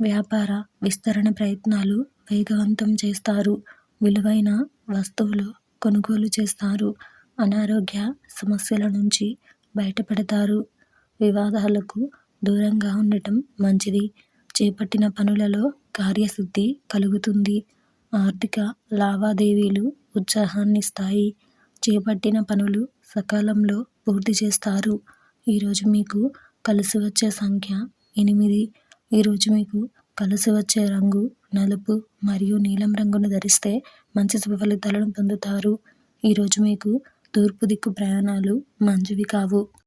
వ్యాపార విస్తరణ ప్రయత్నాలు వేగవంతం చేస్తారు. విలువైన వస్తువులు కొనుగోలు చేస్తారు. అనారోగ్య సమస్యల నుంచి బయటపడతారు. వివాదాలకు దూరంగా ఉండటం మంచిది. చేపట్టిన పనులలో కార్యసిద్ధి కలుగుతుంది. ఆర్థిక లావాదేవీలు ఉత్సాహాన్నిస్తాయి. చేపట్టిన పనులు సకాలంలో పూర్తి చేస్తారు. ఈరోజు మీకు కలిసి వచ్చే సంఖ్య ఎనిమిది. ఈరోజు మీకు కలిసి వచ్చే రంగు నలుపు మరియు నీలం రంగును ధరిస్తే మంచి శుభ ఫలితాలను పొందుతారు. ఈరోజు మీకు తూర్పు దిక్కు ప్రయాణాలు మంచివి కావు.